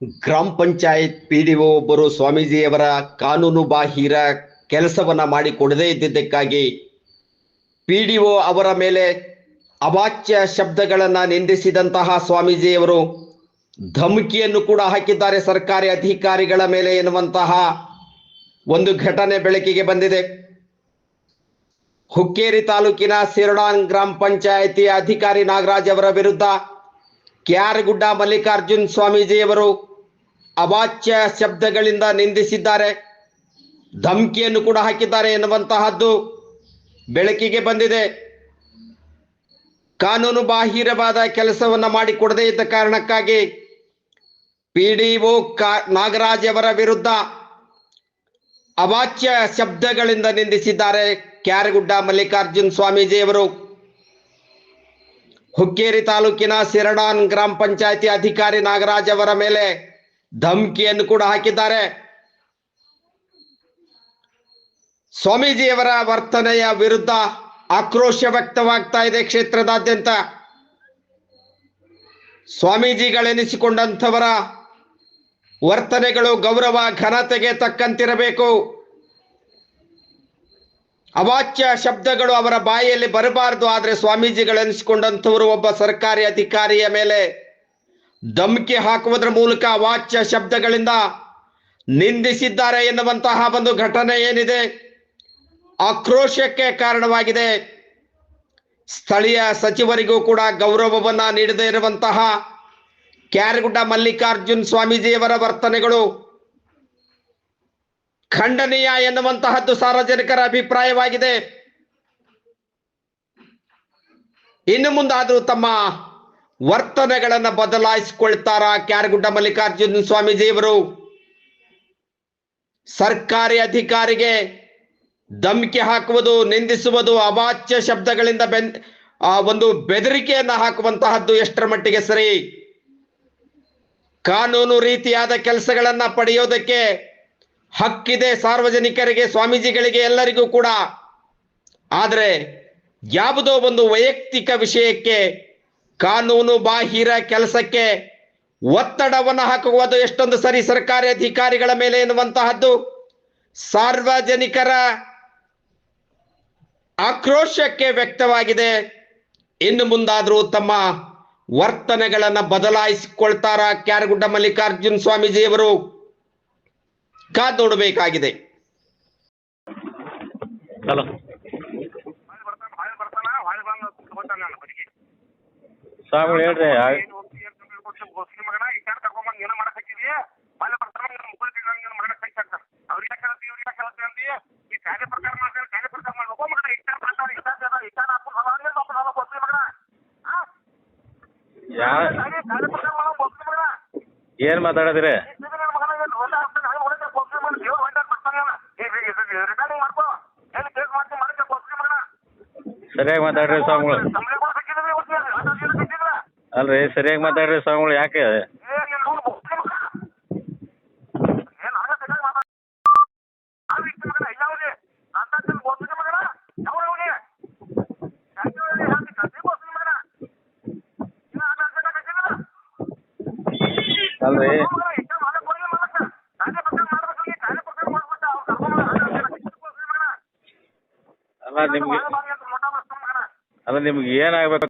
ಗ್ರಾಮ panchayat P D O ಒಬ್ಬರು ಸ್ವಾಮೀಜಿಯವರ ಕಾನೂನು ಬಾಹಿರ ಕೆಲಸವನ್ನ ಮಾಡಿಕೊಡದೇ ಇದ್ದಿದ್ದಕ್ಕಾಗಿ ಪಿ ಡಿ ಒ ಅವರ ಮೇಲೆ ಅವಾಚ್ಯ ಶಬ್ದಗಳನ್ನ ನಿಂದಿಸಿದಂತಹ ಸ್ವಾಮೀಜಿಯವರು ಧಮಕಿಯನ್ನು ಕೂಡ ಹಾಕಿದ್ದಾರೆ ಸರ್ಕಾರಿ ಅಧಿಕಾರಿಗಳ ಮೇಲೆ ಎನ್ನುವಂತಹ ಒಂದು ಘಟನೆ ಬೆಳಕಿಗೆ ಬಂದಿದೆ. ಹುಕ್ಕೇರಿ ತಾಲೂಕಿನ ಸಿರಡಾನ್ ಗ್ರಾಮ ಪಂಚಾಯತಿ ಅಧಿಕಾರಿ ನಾಗರಾಜ್ ಅವರ ವಿರುದ್ಧ ಕ್ಯಾರಗುಡ್ಡ ಮಲ್ಲಿಕಾರ್ಜುನ್ ಸ್ವಾಮೀಜಿಯವರು ಅವಾಚ್ಯ ಶಬ್ದಗಳಿಂದ ನಿಂದಿಸಿದ್ದಾರೆ. ಧಮಕಿಯನ್ನು ಕೂಡ ಹಾಕಿದ್ದಾರೆ ಎನ್ನುವಂತಹದ್ದು ಬೆಳಕಿಗೆ ಬಂದಿದೆ. ಕಾನೂನು ಬಾಹಿರವಾದ ಕೆಲಸವನ್ನ ಮಾಡಿಕೊಡದೇ ಇದ್ದ ಕಾರಣಕ್ಕಾಗಿ ಪಿಡಿಒ ನಾಗರಾಜ್ ಅವರ ವಿರುದ್ಧ ಅವಾಚ್ಯ ಶಬ್ದಗಳಿಂದ ನಿಂದಿಸಿದ್ದಾರೆ ಕ್ಯಾರಗುಡ್ಡ ಮಲ್ಲಿಕಾರ್ಜುನ್ ಸ್ವಾಮೀಜಿಯವರು. ಹುಕ್ಕೇರಿ ತಾಲೂಕಿನ ಸಿರಡಾನ್ ಗ್ರಾಮ ಪಂಚಾಯತಿ ಅಧಿಕಾರಿ ನಾಗರಾಜ್ ಅವರ ಮೇಲೆ ಧಮಕಿಯನ್ನು ಕೂಡ ಹಾಕಿದ್ದಾರೆ. ಸ್ವಾಮೀಜಿಯವರ ವರ್ತನೆಯ ವಿರುದ್ಧ ಆಕ್ರೋಶ ವ್ಯಕ್ತವಾಗ್ತಾ ಇದೆ ಕ್ಷೇತ್ರದಾದ್ಯಂತ. ಸ್ವಾಮೀಜಿಗಳೆನಿಸಿಕೊಂಡಂಥವರ ವರ್ತನೆಗಳು ಗೌರವ ಘನತೆಗೆ ತಕ್ಕಂತಿರಬೇಕು. ಅವಾಚ್ಯ ಶಬ್ದಗಳು ಅವರ ಬಾಯಿಯಲ್ಲಿ ಬರಬಾರದು, ಆದರೆ ಸ್ವಾಮೀಜಿಗಳೆನಿಸಿಕೊಂಡಂಥವರು ಒಬ್ಬ ಸರ್ಕಾರಿ ಅಧಿಕಾರಿಯ ಮೇಲೆ ಧಮಕಿ ಹಾಕುವುದರ ಮೂಲಕ ಅವಾಚ್ಯ ಶಬ್ದಗಳಿಂದ ನಿಂದಿಸಿದ್ದಾರೆ ಎನ್ನುವಂತಹ ಒಂದು ಘಟನೆ ಏನಿದೆ, ಆಕ್ರೋಶಕ್ಕೆ ಕಾರಣವಾಗಿದೆ. ಸ್ಥಳೀಯ ಸಚಿವರಿಗೂ ಕೂಡ ಗೌರವವನ್ನ ನೀಡದೇ ಇರುವಂತಹ ಕ್ಯಾರಗುಡ್ಡ ಮಲ್ಲಿಕಾರ್ಜುನ್ ಸ್ವಾಮೀಜಿಯವರ ವರ್ತನೆಗಳು ಖಂಡನೀಯ ಎನ್ನುವಂತಹದ್ದು ಸಾರ್ವಜನಿಕರ ಅಭಿಪ್ರಾಯವಾಗಿದೆ. ಇನ್ನು ಮುಂದಾದರೂ ತಮ್ಮ ವರ್ತನೆಗಳನ್ನು ಬದಲಾಯಿಸಿಕೊಳ್ತಾರ? ಕ್ಯಾರಗುಡ್ಡ ಮಲ್ಲಿಕಾರ್ಜುನ್ ಸ್ವಾಮೀಜಿಯವರು ಸರ್ಕಾರಿ ಅಧಿಕಾರಿಗೆ ಧಮಕಿ ಹಾಕುವುದು, ನಿಂದಿಸುವುದು ಅವಾಚ್ಯ ಶಬ್ದಗಳಿಂದ ಬೆನ್, ಆ, ಒಂದು ಬೆದರಿಕೆಯನ್ನು ಹಾಕುವಂತಹದ್ದು ಎಷ್ಟರ ಮಟ್ಟಿಗೆ ಸರಿ? ಕಾನೂನು ರೀತಿಯಾದ ಕೆಲಸಗಳನ್ನ ಪಡೆಯೋದಕ್ಕೆ ಹಕ್ಕಿದೆ ಸಾರ್ವಜನಿಕರಿಗೆ, ಸ್ವಾಮೀಜಿಗಳಿಗೆ ಎಲ್ಲರಿಗೂ ಕೂಡ. ಆದರೆ ಯಾವುದೋ ಒಂದು ವೈಯಕ್ತಿಕ ವಿಷಯಕ್ಕೆ, ಕಾನೂನು ಬಾಹಿರ ಕೆಲಸಕ್ಕೆ ಒತ್ತಡವನ್ನು ಹಾಕುವುದು ಎಷ್ಟೊಂದು ಸರಿ ಸರ್ಕಾರಿ ಅಧಿಕಾರಿಗಳ ಮೇಲೆ ಎನ್ನುವಂತಹದ್ದು. ಸಾರ್ವಜನಿಕರ ಆಕ್ರೋಶಕ್ಕೆ ವ್ಯಕ್ತವಾಗಿದೆ. ಇನ್ನು ಮುಂದಾದರೂ ತಮ್ಮ ವರ್ತನೆಗಳನ್ನು ಬದಲಾಯಿಸಿಕೊಳ್ತಾರ ಕ್ಯಾರಗುಡ್ಡ ಮಲ್ಲಿಕಾರ್ಜುನ್ ಸ್ವಾಮೀಜಿಯವರು? ನನ್ನ ನೋಡಬೇಕಾಗಿದೆ ಸ್ವಾಮಿಗಳು ಹೇಳ್ರಿ ಆ- ಏನು ಹೋಗ್ತಿ ಸರಿಯಾಗಿ ಮಾತಾಡ್ರಿ ಸ್ವಾಮಿಗಳು. ಅಲ್ರಿ ಸರಿಯಾಗಿ ಮಾತಾಡ್ರಿ ಸ್ವಾಮಿಗಳು ಯಾಕೆ? ಅಲ್ರಿ. ಅಲ್ಲ ನಿಮ್ಗೆ ಮಗನ ನಿಮ್ಗೆ ಏನಾಗ್ಬೇಕು